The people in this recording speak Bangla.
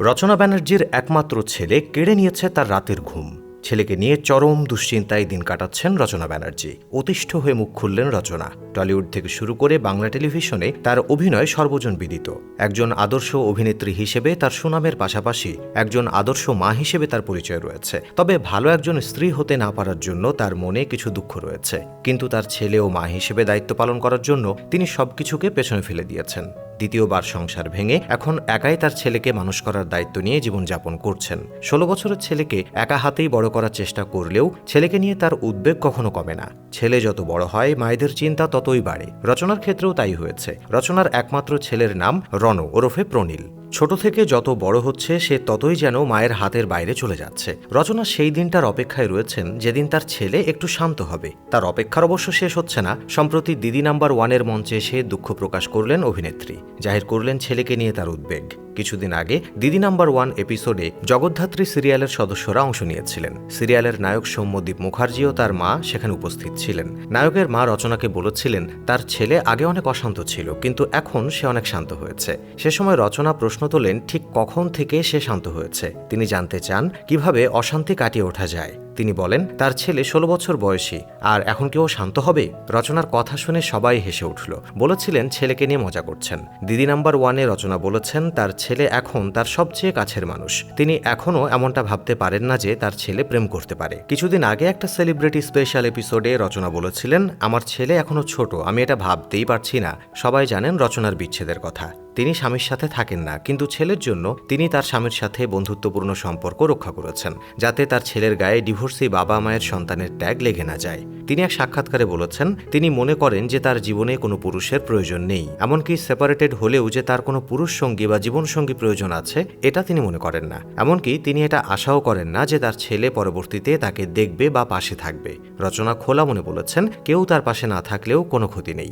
রচনা ব্যানার্জির একমাত্র ছেলে কেড়ে নিয়েছে তার রাতের ঘুম। ছেলেকে নিয়ে চরম দুশ্চিন্তায় দিন কাটাচ্ছেন রচনা ব্যানার্জি। অতিষ্ঠ হয়ে মুখ খুললেন রচনা। টলিউড থেকে শুরু করে বাংলা টেলিভিশনে তার অভিনয় সর্বজন বিদিত। একজন আদর্শ অভিনেত্রী হিসেবে তার সুনামের পাশাপাশি একজন আদর্শ মা হিসেবে তার পরিচয় রয়েছে। তবে ভালো একজন স্ত্রী হতে না পারার জন্য তার মনে কিছু দুঃখ রয়েছে। কিন্তু তার ছেলে ও মা হিসেবে দায়িত্ব পালন করার জন্য তিনি সবকিছুকে পেছনে ফেলে দিয়েছেন। দ্বিতীয়বার সংসার ভেঙে এখন একাই তার ছেলেকে মানুষ করার দায়িত্ব নিয়ে জীবনযাপন করছেন। ষোলো বছরের ছেলেকে একা হাতেই বড় করার চেষ্টা করলেও ছেলেকে নিয়ে তার উদ্বেগ কখনো কমে না। ছেলে যত বড় হয়, মায়েদের চিন্তা ততই বাড়ে। রচনার ক্ষেত্রেও তাই হয়েছে। রচনার একমাত্র ছেলের নাম রণ ওরফে প্রনীল ছোট থেকে যত বড় হচ্ছে, সে ততই যেন মায়ের হাতের বাইরে চলে যাচ্ছে। রচনা সেই দিনটার অপেক্ষায় রয়েছেন, যেদিন তার ছেলে একটু শান্ত হবে। তার অপেক্ষার অবশ্য শেষ হচ্ছে না। সম্প্রতি দিদি নাম্বার ওয়ানের মঞ্চে এসে দুঃখ প্রকাশ করলেন অভিনেত্রী। জাহির করলেন ছেলেকে নিয়ে তার উদ্বেগ। কিছুদিন আগে দিদি নাম্বার ওয়ান এপিসোডে জগদ্ধাত্রী সিরিয়ালের সদস্যরা অংশ নিয়েছিলেন। সিরিয়ালের নায়ক সৌম্যদীপ মুখার্জি ও তার মা সেখানে উপস্থিত ছিলেন। নায়কের মা রচনাকে বলেছিলেন, তার ছেলে আগে অনেক অশান্ত ছিল, কিন্তু এখন সে অনেক শান্ত হয়েছে। সে সময় রচনা প্রশ্ন তোলেন, ঠিক কখন থেকে সে শান্ত হয়েছে? তিনি জানতে চান, কীভাবে অশান্তি কাটিয়ে ওঠা যায়? তিনি বলেন, তার ছেলে ষোলো বছর বয়সী, আর এখন কেউ শান্ত হবে? রচনার কথা শুনে সবাই হেসে উঠল। বলেছিলেন, ছেলেকে নিয়ে মজা করছেন। দিদি নাম্বার ওয়ানে রচনা বলেছেন, তার ছেলে এখন তার সবচেয়ে কাছের মানুষ। তিনি এখনও এমনটা ভাবতে পারেন না যে তার ছেলে প্রেম করতে পারে। কিছুদিন আগে একটা সেলিব্রিটি স্পেশাল এপিসোডে রচনা বলেছিলেন, আমার ছেলে এখনও ছোট, আমি এটা ভাবতেই পারছি না। সবাই জানেন রচনার বিচ্ছেদের কথা। তিনি স্বামীর সাথে থাকেন না, কিন্তু ছেলের জন্য তিনি তার স্বামীর সাথে বন্ধুত্বপূর্ণ সম্পর্ক রক্ষা করেছেন, যাতে তার ছেলের গায়ে ডিভোর্সি বাবা মায়ের সন্তানের ট্যাগ লেগে না যায়। তিনি এক সাক্ষাৎকারে বলেছেন, তিনি মনে করেন যে তার জীবনে কোনো পুরুষের প্রয়োজন নেই, এমনকি সেপারেটেড হলেও যে তার কোনো পুরুষ সঙ্গী বা জীবনসঙ্গী প্রয়োজন আছে, এটা তিনি মনে করেন না। এমনকি তিনি এটা আশাও করেন না যে তার ছেলে পরবর্তীতে তাকে দেখবে বা পাশে থাকবে। রচনা খোলা মনে বলেছেন, কেউ তার পাশে না থাকলেও কোনো ক্ষতি নেই।